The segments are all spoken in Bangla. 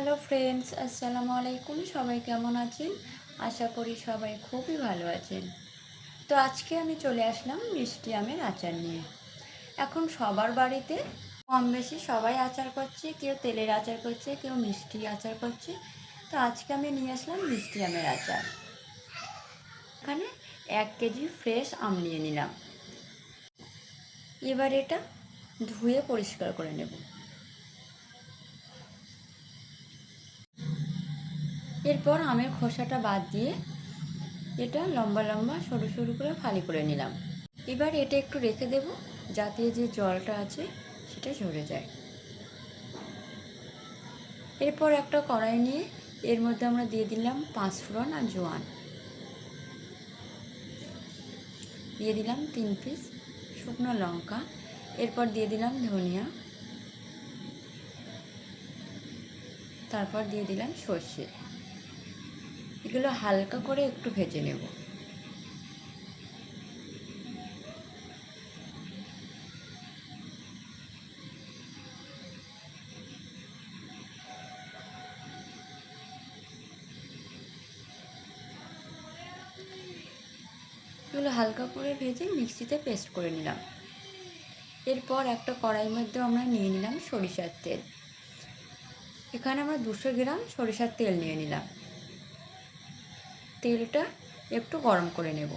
হ্যালো ফ্রেন্ডস আসসালামু আলাইকুম সবাই কেমন আছেন? আশা করি সবাই খুবই ভালো আছেন। তো আজকে আমি চলে আসলাম মিষ্টি আমের আচার নিয়ে। এখন সবার বাড়িতে কম বেশি সবাই আচার করছে, কেউ তেলের আচার করছে, কেউ মিষ্টি আচার করছে। তো আজকে আমি নিয়ে আসলাম মিষ্টি আমের আচার। এখানে এক কেজি ফ্রেশ আম নিয়ে নিলাম। এবার এটা ধুয়ে পরিষ্কার করে নেব। এরপর আমের খোসাটা বাদ দিয়ে এটা লম্বা লম্বা সরু সরু করে ফালি করে নিলাম। এবার এটা একটু রেখে দেব যাতে যে জলটা আছে সেটা ঝরে যায়। এরপর একটা কড়াই নিয়ে এর মধ্যে আমরা দিয়ে দিলাম পাঁচফোড়ন আর জোয়ান। দিয়ে দিলাম তিন পিস শুকনো লঙ্কা। এরপর দিয়ে দিলাম ধনিয়া। তারপর দিয়ে দিলাম সর্ষে। এগুলো হালকা করে একটু ভেজে নেব। এগুলো হালকা করে ভেজে মিক্সিতে পেস্ট করে নিলাম। এরপর একটা কড়াইয়ের মধ্যে আমরা নিয়ে নিলাম সরিষার তেল। এখানে আমরা দুশো গ্রাম সরিষার তেল নিয়ে নিলাম। তেলটা একটু গরম করে নেব।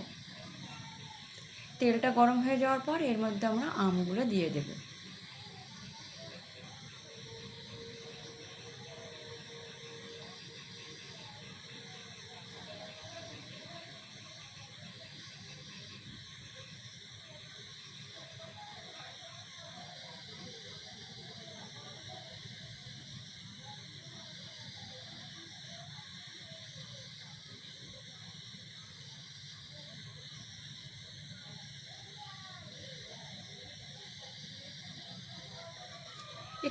তেলটা গরম হয়ে যাওয়ার পর এর মধ্যে আমরা আমগুলো দিয়ে দেব।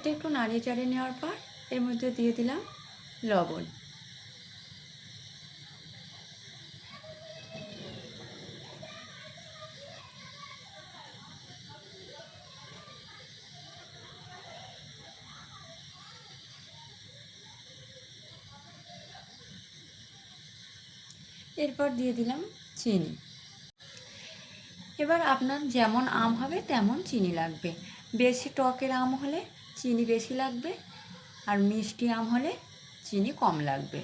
এটা একটু নাড়িয়ে চাড়িয়ে নেওয়ার পর এর মধ্যে দিয়ে দিলাম লবণ। এরপর দিয়ে দিলাম চিনি। এবার আপনার যেমন আম হবে তেমন চিনি লাগবে। বেশি টকের আম হলে চিনি বেশি লাগবে আর মিষ্টি আম হলে চিনি কম লাগবে।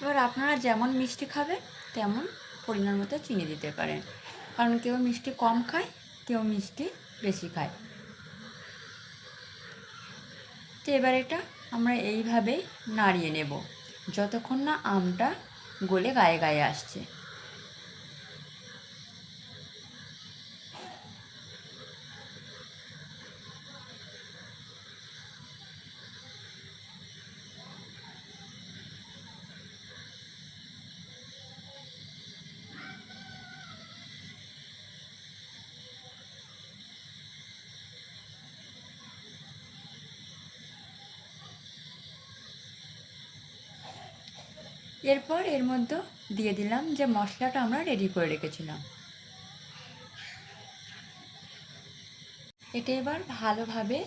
এবার আপনারা যেমন মিষ্টি খাবেন, তেমন পরিমাণ মতো চিনি দিতে পারেন। কারণ কেউ মিষ্টি কম খায়, কেউ মিষ্টি বেশি খায়। তো এবার এটা আমরা এইভাবেই নাড়িয়ে নেব। যতক্ষণ না আমটা গলে গায়ে গায়ে আসছে। এরপর এর মধ্যে দিয়ে দিলাম যে মশলাটা আমরা রেডি করে রেখেছিলাম। এটা এবার ভালোভাবে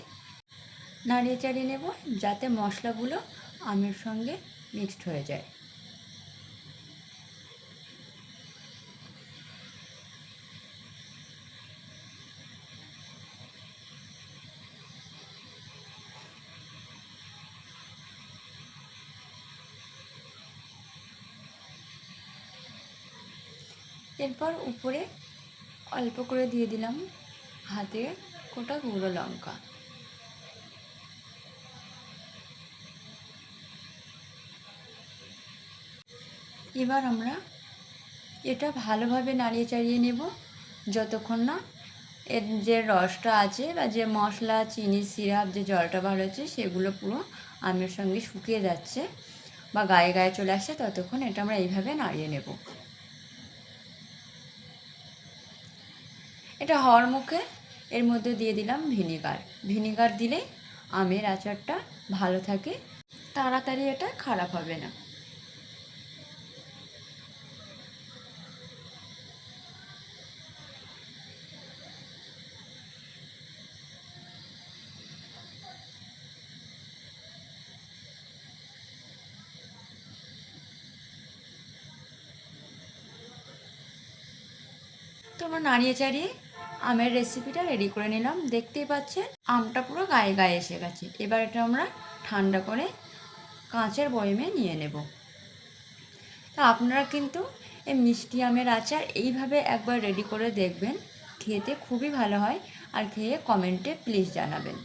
নাড়িয়ে চাড়িয়ে নেব যাতে মশলাগুলো আমের সঙ্গে মিক্সড হয়ে যায়। এরপর উপরে অল্প করে দিয়ে দিলাম হাতে কোটা গুঁড়ো লঙ্কা। এবার আমরা এটা ভালোভাবে নাড়িয়ে চাড়িয়ে নেব যতক্ষণ না এর যে রসটা আছে বা যে মশলা, চিনি, সিরাপ, যে জলটা বার হচ্ছে সেগুলো পুরো আমের সঙ্গে শুকিয়ে যাচ্ছে বা গায়ে গায়ে চলে আসছে, ততক্ষণ এটা আমরা এইভাবে নাড়িয়ে নেব। এটা হওয়ার মুখে এর মধ্যে দিয়ে দিলাম ভিনিগার। ভিনিগার দিলে আমের আচারটা ভালো থাকে, তাড়াতাড়ি এটা খারাপ হবে না। তোমরা নাড়িয়ে চাড়িয়ে আমের রেসিপিটা রেডি করে নিলাম। দেখতেই পাচ্ছেন, আমটা পুরো গায়ে গায়ে এসে গেছে। এবার এটা আমরা ঠান্ডা করে কাঁচের বয়মে নিয়ে নেব। তা আপনারা কিন্তু এই মিষ্টি আমের আচার এইভাবে একবার রেডি করে দেখবেন। খেতে খুবই ভালো হয়। আর খেয়ে কমেন্টে প্লিজ জানাবেন।